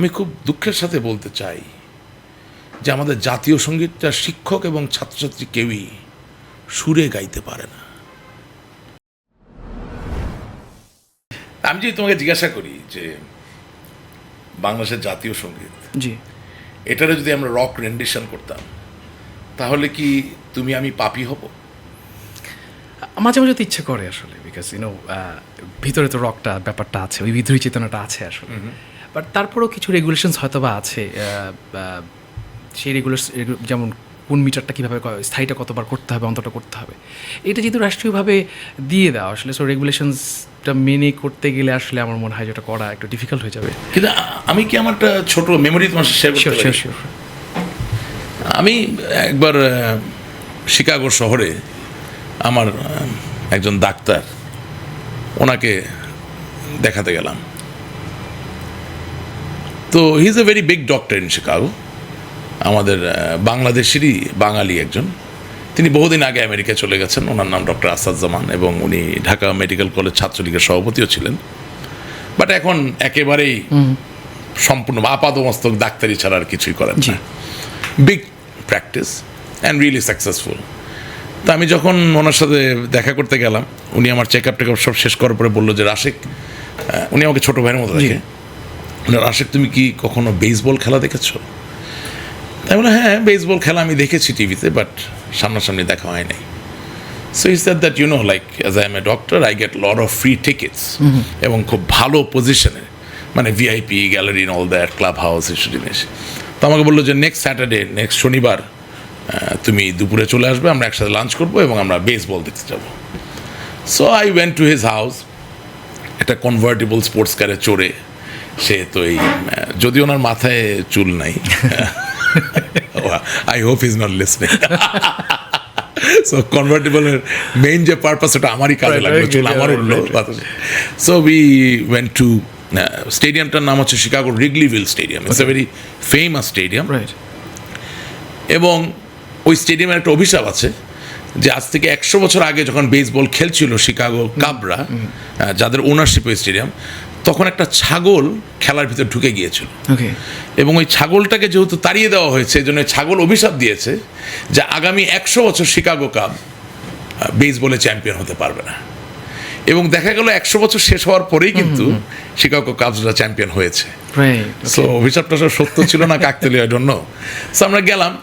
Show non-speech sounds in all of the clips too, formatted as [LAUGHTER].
আমি খুব দুঃখের সাথে বলতে চাই যে আমাদের জাতীয় সঙ্গীতটা শিক্ষক এবং ছাত্রছাত্রী কেউই সুরে গাইতে পারে না। আমি যদি তোমাকে জিজ্ঞাসা করি যে বাংলাদেশের জাতীয় সংগীত জি। এটারে যদি আমরা রক রেন্ডিশন করতাম তাহলে কি তুমি আমি পাপি হব? মাঝে মাঝে তো ইচ্ছে করে আসলে বিকজ ইউনো ভিতরে তো রকটা ব্যাপারটা আছে ওই বিদ্রোহী চেতনাটা আছে আসলে। বাট তারপরেও কিছু রেগুলেশনস হয়তো বা আছে সেই রেগুলেশন যেমন কোন মিটারটা কীভাবে স্থায়ীটা কতবার করতে হবে অন্তটা করতে হবে। এটা যেহেতু রাষ্ট্রীয়ভাবে দিয়ে দেওয়া আসলে সো রেগুলেশনসটা মেনে করতে গেলে আসলে আমার মনে হয় যেটা করা একটু ডিফিকাল্ট হয়ে যাবে। কিন্তু আমি কি আমার একটা ছোট মেমোরি তোমার শেয়ার করতে আমি একবার শিকাগো শহরে আমার একজন ডাক্তার ওনাকে দেখাতে গেলাম। তো he is a very big doctor in Chicago আমাদের বাংলাদেশেরই বাঙালি একজন। তিনি বহুদিন আগে আমেরিকায় চলে গেছেন। ওনার নাম ডক্টর আসাদ জামান এবং উনি ঢাকা মেডিকেল কলেজ ছাত্রলীগের সভাপতিও ছিলেন। বাট এখন একেবারেই সম্পূর্ণ আপাদমস্তক ডাক্তারি ছাড়া আর কিছুই করেন। না। Big practice and really successful তা আমি যখন ওনার সাথে দেখা করতে গেলাম উনি আমার চেক আপ টেক সব শেষ করার পরে বলল যে রাশেক উনি আমাকে ছোটো ভাইয়ের মতো দেখে। রাশেক তুমি কি কখনো বেসবল খেলা দেখেছ? তাই বলে হ্যাঁ বেসবল খেলা আমি দেখেছি টিভিতে বাট সামনাসামনি দেখা হয় নাই। So is that that you know like as I am a doctor I get lot of free tickets এবং খুব ভালো পজিশনে মানে VIP gallery all that clubhouse এসব জিনিস। তো আমাকে বলল যে নেক্সট স্যাটারডে নেক্সট শনিবার তুমি দুপুরে চলে আসবে আমরা একসাথে লাঞ্চ করব এবং আমরা বেসবল দেখতে যাব। So I went to his house একটা কনভার্টেবল স্পোর্টস কারে চড়ে সে তো এই যদি ওনার মাথায় চুল নাই। I hope is not listening so কনভার্টেবলের main যে পারপাস ওটা আমারই কাজে লাগল চুল আমার উঠল। সো উই ওয়েন্ট টু স্টেডিয়ামটার নাম হচ্ছে Chicago Wrigleyville stadium it's a very famous stadium এবং ওই স্টেডিয়ামের একটা অভিশাপ আছে যে আজ থেকে একশো বছর আগে যখন বেসবল খেলছিল শিকাগো কাবরা যাদের ওনারশিপ ওই স্টেডিয়াম তখন একটা ছাগল খেলার ভিতর ঢুকে গিয়েছিল। ওকে। এবং ওই ছাগলটাকে যেহেতু তাড়িয়ে দেওয়া হয়েছে জন্য ছাগল অভিশাপ দিয়েছে যে আগামী একশো বছর শিকাগো কাপ বেসবলে চ্যাম্পিয়ন হতে পারবে না। এবং দেখা গেল একশো বছর শেষ হওয়ার পরেই কিন্তু শিকাগো কাপসরা চ্যাম্পিয়ন হয়েছে। সো অভিশাপটা সব সত্য ছিল না কাকতালি জন্য সো আমরা গেলাম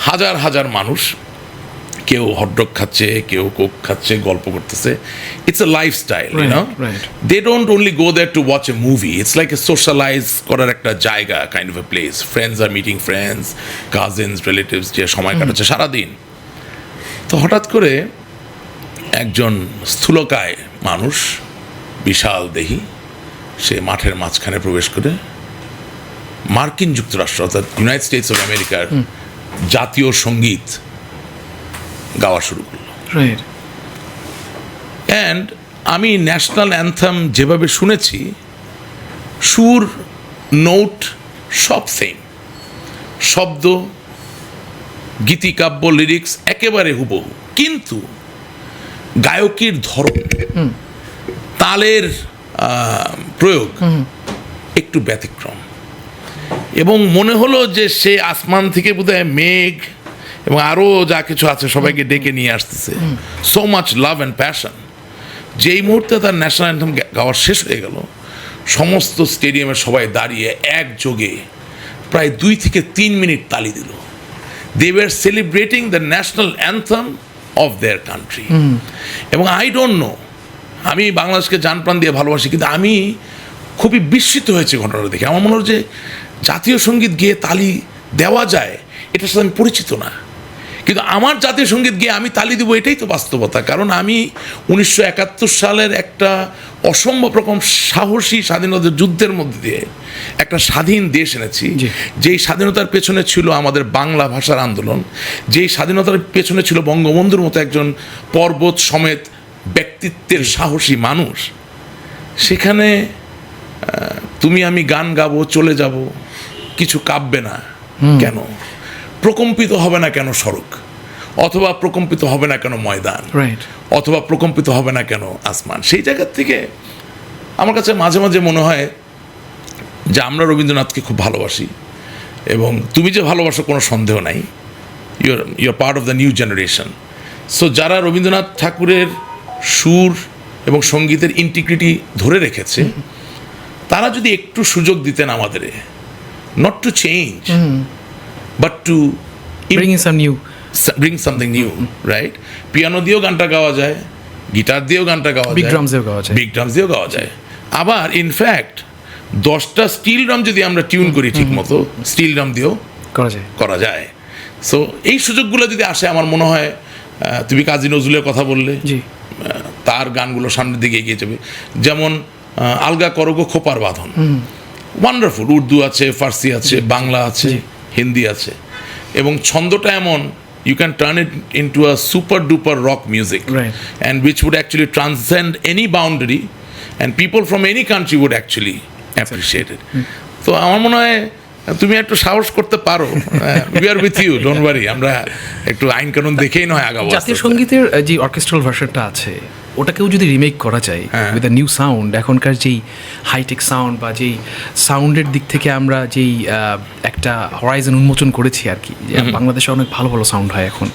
হাজার হাজার মানুষ। কেউ হটডগ খাচ্ছে কেউ কোক খাচ্ছে গল্প করতেছে। It's a lifestyle you know they don't only go there to watch a movie it's like a socialize করার একটা জায়গা kind of a place friends R meeting friends cousins relatives যে সময় কাটাচ্ছে সারাদিন। তো হঠাৎ করে একজন স্থূলকায় মানুষ বিশাল দেহি সে মাঠের মাঝখানে প্রবেশ করে মার্কিন যুক্তরাষ্ট্র অর্থাৎ ইউনাইটেড স্টেটস অফ আমেরিকার জাতীয় সংগীত গাওয়া শুরু করল। রাইট অ্যান্ড আমি ন্যাশনাল অ্যান্থাম যেভাবে শুনেছি সুর নোট সব সেম শব্দ গীতিকাব্য লিরিক্স একেবারে হুবহু। কিন্তু গায়কের ধরন তালের প্রয়োগ একটু ব্যতিক্রম। এবং মনে হলো যে সে আসমান থেকে বোধহয় মেঘ এবং আরও যা কিছু আছে সবাইকে ডেকে নিয়ে আসতেছে। So much love and passion যেই মুহূর্তে তার ন্যাশনাল অ্যান্থম গাওয়া শেষ হয়ে গেল সমস্ত স্টেডিয়ামে সবাই দাঁড়িয়ে একযোগে প্রায় দুই থেকে তিন মিনিট তালি দিল। They were celebrating the national anthem of their country এবং আই ডোন্ট নো আমি বাংলাদেশকে জান প্রাণ দিয়ে ভালোবাসি কিন্তু আমি খুবই বিস্মিত হয়েছে ঘটনাটা দেখে। আমার মনে হলো যে জাতীয় সংগীত গিয়ে তালি দেওয়া যায় এটার সাথে আমি পরিচিত না। কিন্তু আমার জাতীয় সংগীত গিয়ে আমি তালি দিব এটাই তো বাস্তবতা। কারণ আমি উনিশশো একাত্তর সালের একটা অসম্ভব রকম সাহসী স্বাধীনতা যুদ্ধের মধ্যে দিয়ে একটা স্বাধীন দেশ এনেছি। যেই স্বাধীনতার পেছনে ছিল আমাদের বাংলা ভাষার আন্দোলন যেই স্বাধীনতার পেছনে ছিল বঙ্গবন্ধুর মতো একজন পর্বত সমেত ব্যক্তিত্বের সাহসী মানুষ সেখানে তুমি আমি গান গাবো চলে যাব কিছু কাঁপবে না কেন? প্রকম্পিত হবে না কেন সড়ক? অথবা প্রকম্পিত হবে না কেন ময়দান? রাইট অথবা প্রকম্পিত হবে না কেন আসমান? সেই জায়গার থেকে আমার কাছে মাঝে মাঝে মনে হয় যে আমরা রবীন্দ্রনাথকে খুব ভালোবাসি এবং তুমি যে ভালোবাসো কোনো সন্দেহ নাই। Your your part of the new generation so যারা রবীন্দ্রনাথ ঠাকুরের সুর এবং সঙ্গীতের ইন্টিগ্রিটি ধরে রেখেছে তারা যদি একটু সুযোগ দিতেন আমাদের not to change but to bring some new bring something new right piano দিয়েও গানটা গাওয়া যায় গিটার দিয়েও গানটা গাওয়া যায় drums দিয়েও গাওয়া যায়। বিগ ড্রামস দিয়েও গাওয়া যায়। আবার ইনফ্যাক্ট দশটা স্টিল ড্রাম যদি আমরা টিউন করি ঠিক মতো স্টিল ড্রাম দিয়েও করা যায়। করা যায়। সো এই সুযোগগুলো যদি আসে আমার মনে হয় তুমি কাজী নজরুলের কথা বললে তার গানগুলো সামনের দিকে এগিয়ে যাবে। যেমন আলগা করগো খোপার বাঁধন। ওয়ান্ডারফুল উর্দু আছে ফার্সি আছে বাংলা আছে। হিন্দি আছে। এবং ছন্দটা এমন you can turn it into a super duper rock music Right. And which would actually transcend any boundary and people from any country would actually it তো আমার মনে হয় তুমি একটু সাহস করতে পারো। We are with you don't worry আমরা একটু আইন কানুন দেখেই নয় আগাবো জাতীয় সঙ্গীতের যে অর্কেস্ট্রাল ভার্সনটা আছে ওটাকেও যদি রিমেক করা যায়। উইথ আ নিউ সাউন্ড এখনকার যেই হাইটেক সাউন্ড বা যেই সাউন্ডের দিক থেকে আমরা যেই একটা হরাইজন উন্মোচন করেছি আর কি। বাংলাদেশে অনেক ভালো ভালো সাউন্ড হয় এখন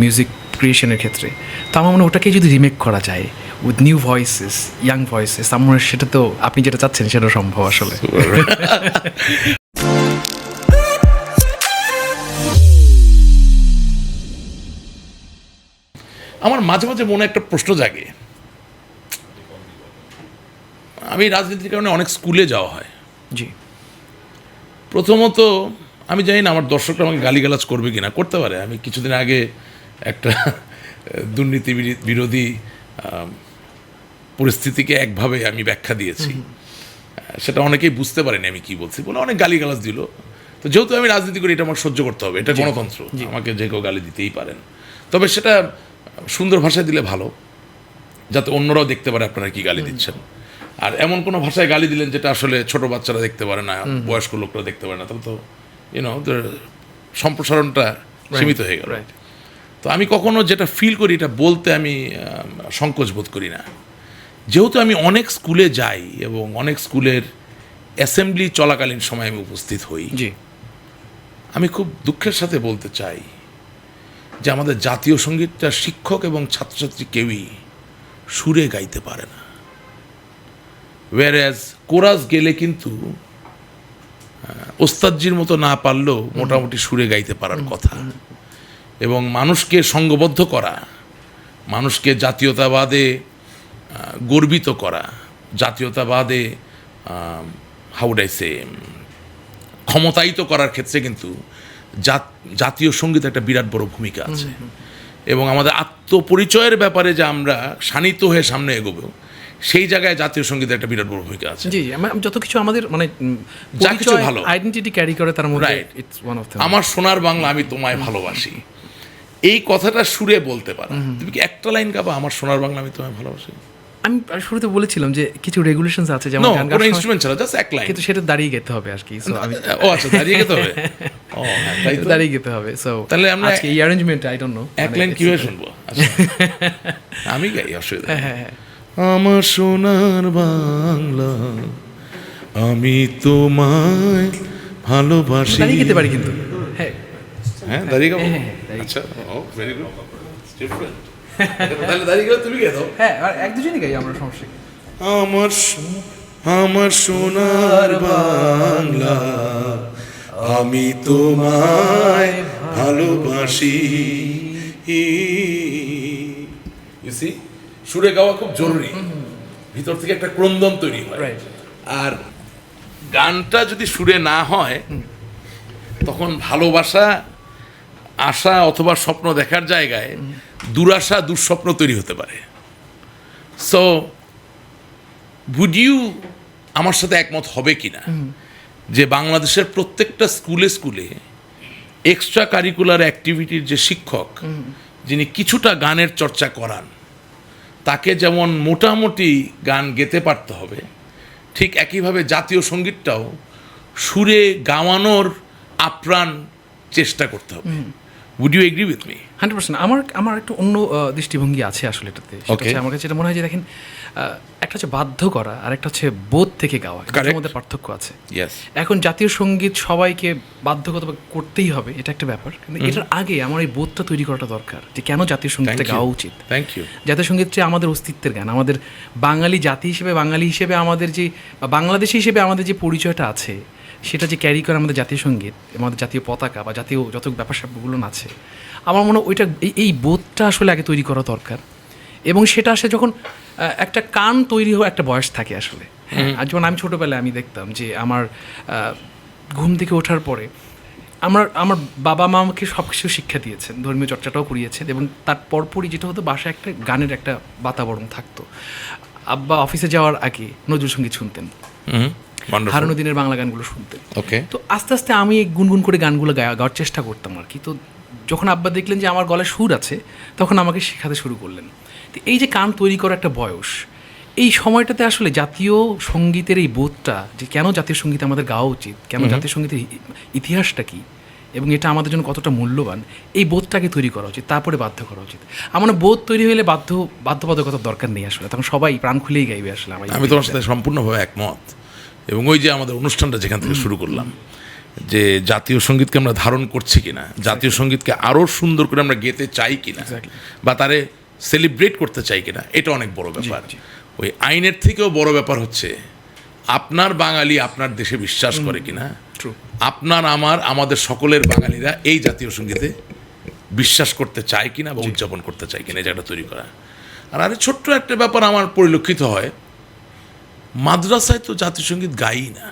মিউজিক ক্রিয়েশনের ক্ষেত্রে। তো আমার মনে ওটাকে যদি রিমেক করা যায় with new voices young voices আমার মনে সেটা তো আপনি যেটা চাচ্ছেন সেটা সম্ভব আসলে। আমার মাঝে মাঝে মনে একটা প্রশ্ন জাগে। আমি রাজনীতির কারণে অনেক স্কুলে যাওয়া হয়। জি। প্রথমত আমি জানি না আমার দর্শকরা আমাকে গালিগালাজ করবে কিনা করতে পারে। আমি কিছুদিন আগে একটা দুর্নীতি বিরোধী পরিস্থিতিকে একভাবে আমি ব্যাখ্যা দিয়েছি। সেটা অনেকেই বুঝতে পারেনি আমি কি বলছি বলে অনেক গালিগালাজ দিল। তো যেহেতু আমি রাজনীতি করি এটা আমার সহ্য করতে হবে এটা গণতন্ত্র আমাকে যে কেউ গালি দিতেই পারেন। তবে সেটা সুন্দর ভাষায় দিলে ভালো যাতে অন্যরাও দেখতে পারে আপনারা কি গালি দিচ্ছেন। আর এমন কোনো ভাষায় গালি দিলেন যেটা আসলে ছোট বাচ্চারা দেখতে পারে না বয়স্ক লোকরা দেখতে পারে না। তাহলে তো ইউনো সম্প্রসারণটা সীমিত হয়ে গেল। তো আমি কখনো যেটা ফিল করি এটা বলতে আমি সংকোচ বোধ করি না। যেহেতু আমি অনেক স্কুলে যাই এবং অনেক স্কুলের অ্যাসেম্বলি চলাকালীন সময় আমি উপস্থিত হই জি। আমি খুব দুঃখের সাথে বলতে চাই যে আমাদের জাতীয় সঙ্গীতটা শিক্ষক এবং ছাত্রছাত্রী কেউই সুরে গাইতে পারে না। ওয়ারাজ কোরাস গেলে কিন্তু ওস্তাদজির মতো না পারলেও মোটামুটি সুরে গাইতে পারার কথা। এবং মানুষকে সঙ্গবদ্ধ করা মানুষকে জাতীয়তাবাদে গর্বিত করা জাতীয়তাবাদে হাউডাইসে ক্ষমতায়িত করার ক্ষেত্রে কিন্তু জাত- জাতীয় সংগীত একটা বিরাট বড় ভূমিকা আছে। এবং আমাদের আত্মপরিচয়ের ব্যাপারে যে আমরা শানিত হয়ে সামনে এগোবো সেই জায়গায় জাতীয় সঙ্গীতের একটা বিরাট বড় ভূমিকা আছে। জি যত কিছু আমাদের মানে যা কিছু ভালো। আইডেন্টিটি ক্যারি করে তার মধ্যে Right. ইটস ওয়ান অফ আমার সোনার বাংলা আমি তোমায় ভালোবাসি। এই কথাটা সুরে বলতে পারো। তুমি কি একটা লাইন গাবা আমার সোনার বাংলা আমি তোমায় ভালোবাসি আমি শুরুতে বলেছিলাম যে কিছু রেগুলেশনস আছে যেমন গান গাওয়ার ইনস্ট্রুমেন্ট ছাড়া জাস্ট এক লাইন কিন্তু সেটা দাঁড়িয়ে গেতে হবে আর কি সো আমি ও আচ্ছা দাঁড়িয়ে গেতে হবে। [LAUGHS] ও হ্যাঁ, তাই তো। দাঁড়িয়ে গেতে হবে সো তাহলে আমরা- আজকে এই অ্যারেঞ্জমেন্ট আই ডোন্ট নো এক লাইন কীভাবে শুনব? আচ্ছা। [LAUGHS] আমি গাই অসুবিধা হ্যাঁ হ্যাঁ। আমার সোনার বাংলা। আমি তোমায় ভালোবাসি। দাঁড়িয়ে পারি কিন্তু। হ্যাঁ। হ্যাঁ দাঁড়িয়ে গাবো? হ্যাঁ, দাঁড়িয়ে। আচ্ছা ও ভেরি গুড তাহলে দাঁড়িয়ে গেলে তুমি হ্যাঁ আর এক দুজনই গাই আমরা সমস্যা আমার সো- আমার সোনার বাংলা। আমি তোমায় ভালোবাসি। You see? সুরে গাওয়া খুব জরুরি। ভিতর থেকে একটা ক্রন্দন তৈরি হয়। আর গানটা যদি সুরে না হয় তখন ভালোবাসা আশা অথবা স্বপ্ন দেখার জায়গায় দুরাশা দুঃস্বপ্ন তৈরি হতে পারে। সো উড ইউ আমার সাথে একমত হবে কি না? যে বাংলাদেশের প্রত্যেকটা স্কুলে স্কুলে এক্সট্রা কারিকুলার অ্যাক্টিভিটির যে শিক্ষক যিনি কিছুটা গানের চর্চা করান তাকে যেমন মোটামুটি গান গেতে পারতে হবে, ঠিক একইভাবে জাতীয় সঙ্গীতটাও সুরে গাওয়ানোর আপ্রাণ চেষ্টা করতে হবে। Would you agree with me hundred percent. আমার আমার একটু অন্য দৃষ্টিভঙ্গি আছে আসলে এটাতে। সেটা আমার কাছে এটা মনে হয় যে দেখেন একটা হচ্ছে বাধ্য করা আর একটা হচ্ছে বোধ থেকে গাওয়া. এটার মধ্যে পার্থক্য আছে। এখন জাতীয় সংগীত সবাইকে বাধ্যগত করতেই হবে এটা একটা ব্যাপার। কিন্তু এটার আগে আমার এই বোধটা তৈরি করাটা দরকার যে কেন জাতীয় সঙ্গীতটা গাওয়া উচিত। থ্যাংক ইউ জাতীয় সংগীত হচ্ছে আমাদের অস্তিত্বের গান আমাদের বাঙালি জাতি হিসেবে বাঙালি হিসেবে আমাদের যে বাংলাদেশি হিসেবে আমাদের যে পরিচয়টা আছে সেটা যে ক্যারি করে আমাদের জাতীয় সংগীত আমাদের জাতীয় পতাকা বা জাতীয় যত ব্যাপার স্যাপারগুলো আছে আমার মনে হয় ওইটা এই এই বোধটা আসলে আগে তৈরি করা দরকার। এবং সেটা আসে যখন একটা কান তৈরি হওয়া একটা বয়স থাকে আসলে। হ্যাঁ আর যখন আমি ছোটোবেলায় আমি দেখতাম যে আমার ঘুম থেকে ওঠার পরে আমার আমার বাবা মা আমাকে সব কিছু শিক্ষা দিয়েছেন ধর্মীয় চর্চাটাও করিয়েছেন এবং তার পরপরই যেটা হতো বাসায় একটা গানের একটা বাতাবরণ থাকতো। আব্বা অফিসে যাওয়ার আগে নজরুল সংগীত শুনতেন। হারানুদ্দিনের বাংলা গানগুলো শুনতেন ওকে তো আস্তে আস্তে আমি গুনগুন করে গানগুলো গাওয়ার চেষ্টা করতাম আর কি। তো যখন আব্বা দেখলেন যে আমার গলায় সুর আছে তখন আমাকে শেখাতে শুরু করলেন। তো এই যে কান তৈরি করা একটা বয়স এই সময়টাতে আসলে জাতীয় সঙ্গীতের এই বোধটা যে কেন জাতীয় সংগীত আমাদের গাওয়া উচিত কেন জাতীয় সঙ্গীতের ইতিহাসটা কি এবং এটা আমাদের জন্য কতটা মূল্যবান এই বোধটাকে তৈরি করা উচিত তারপরে বাধ্য করা উচিত। আমার বোধ তৈরি হলে বাধ্য বাধ্যবাধকতার দরকার নেই আসলে তখন সবাই প্রাণ খুলেই গাইবে আসলে আমি তোমার সাথে সম্পূর্ণভাবে একমত। এবং ওই যে আমাদের অনুষ্ঠানটা যেখান থেকে শুরু করলাম যে জাতীয় সঙ্গীতকে আমরা ধারণ করছি কিনা জাতীয় সঙ্গীতকে আরও সুন্দর করে আমরা গেতে চাই কিনা. বা তারে সেলিব্রেট করতে চাই কিনা এটা অনেক বড় ব্যাপার। ওই আইনের থেকেও বড় ব্যাপার হচ্ছে আপনার বাঙালি আপনার দেশে বিশ্বাস করে কিনা আপনার আমার আমাদের সকলের বাঙালিরা এই জাতীয় সঙ্গীতে বিশ্বাস করতে চায় কিনা বা উদযাপন করতে চায় কিনা এই জায়গাটা তৈরি করা। আর আরে ছোট্ট একটা ব্যাপার আমার পরিলক্ষিত হয় মাদ্রাসায় তো জাতীয় সংগীত গাই না